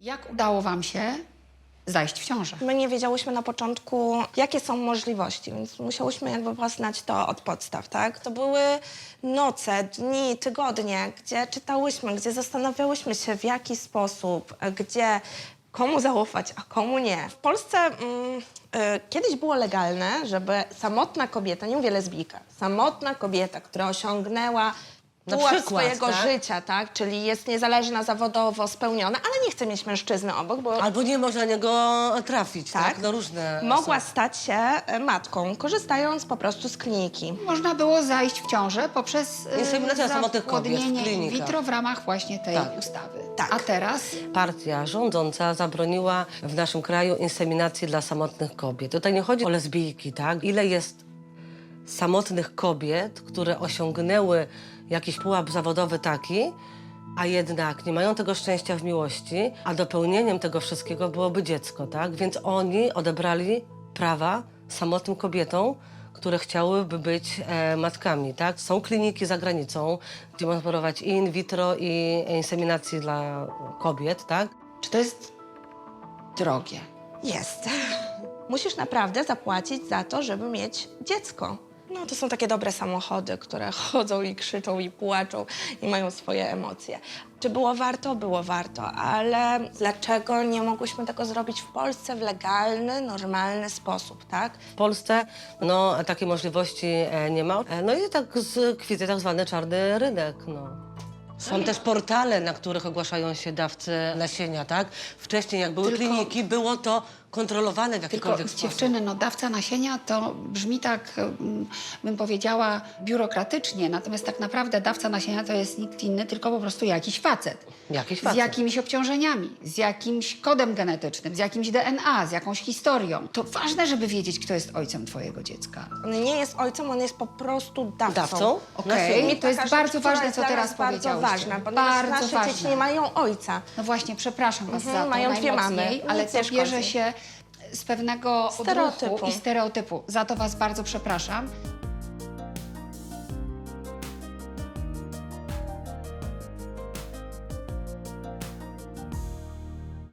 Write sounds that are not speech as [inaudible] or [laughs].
Jak udało Wam się zajść w ciążę? My nie wiedziałyśmy na początku, jakie są możliwości, więc musiałyśmy jakby poznać to od podstaw, tak? To były noce, dni, tygodnie, gdzie czytałyśmy, gdzie zastanawiałyśmy się, w jaki sposób, gdzie, komu zaufać, a komu nie. W Polsce mm, y, kiedyś było legalne, żeby samotna kobieta, nie mówię lesbijka, samotna kobieta, która osiągnęła pułap przykład, swojego tak? życia, tak? Czyli jest niezależna zawodowo, spełniona, ale nie chce mieć mężczyzny obok, bo Albo nie można na niego trafić, tak? tak, No różne mogła są. stać się e, matką, korzystając po prostu z kliniki. Można było zajść w ciążę poprzez e, Inseminacja samotnych kobiet, zapłodnienie in vitro w ramach właśnie tej Tak. ustawy. Tak. A teraz Partia rządząca zabroniła w naszym kraju inseminacji dla samotnych kobiet. Tutaj nie chodzi o lesbijki, tak? Ile jest samotnych kobiet, które osiągnęły jakiś pułap zawodowy taki, a jednak nie mają tego szczęścia w miłości, a dopełnieniem tego wszystkiego byłoby dziecko, tak? Więc oni odebrali prawa samotnym kobietom, które chciałyby być e, matkami, tak? Są kliniki za granicą, gdzie można prowadzić i in vitro, i inseminacji dla kobiet, tak? czy to jest drogie? Jest. [laughs] Musisz naprawdę zapłacić za to, żeby mieć dziecko. No to są takie dobre samochody, które [laughs] chodzą i krzyczą i płaczą i mają swoje emocje. Czy było warto? Było warto, ale dlaczego nie mogłyśmy tego zrobić w Polsce w legalny, normalny sposób, tak? W Polsce no, takiej możliwości e, nie ma. E, No i tak z kwitnie tak zwany czarny rynek. No. Są też portale, na których ogłaszają się dawcy nasienia, tak? Wcześniej, jak były Tylko- kliniki, było to kontrolowane w Tylko jakikolwiek sposób. dziewczyny, no dawca nasienia to brzmi tak, mm, bym powiedziała, biurokratycznie, natomiast tak naprawdę dawca nasienia to jest nikt inny, tylko po prostu jakiś facet. Jakiś Z facet. jakimiś obciążeniami, z jakimś kodem genetycznym, z jakimś DNA, z jakąś historią. To ważne, żeby wiedzieć, kto jest ojcem twojego dziecka. On nie jest ojcem, on jest po prostu dawcą. Dawcą? Okej, I to jest taka bardzo która ważne, co dla teraz nas bardzo powiedziałyście. ważna, ponieważ Bardzo nasze ważne. dzieci nie mają ojca. No właśnie, przepraszam was Mhm, za to mają dwie mamy. najmocniej, ale Nic to nie bierze szkodzi. się z pewnego Stereotypu. odruchu i stereotypu. Za to was bardzo przepraszam.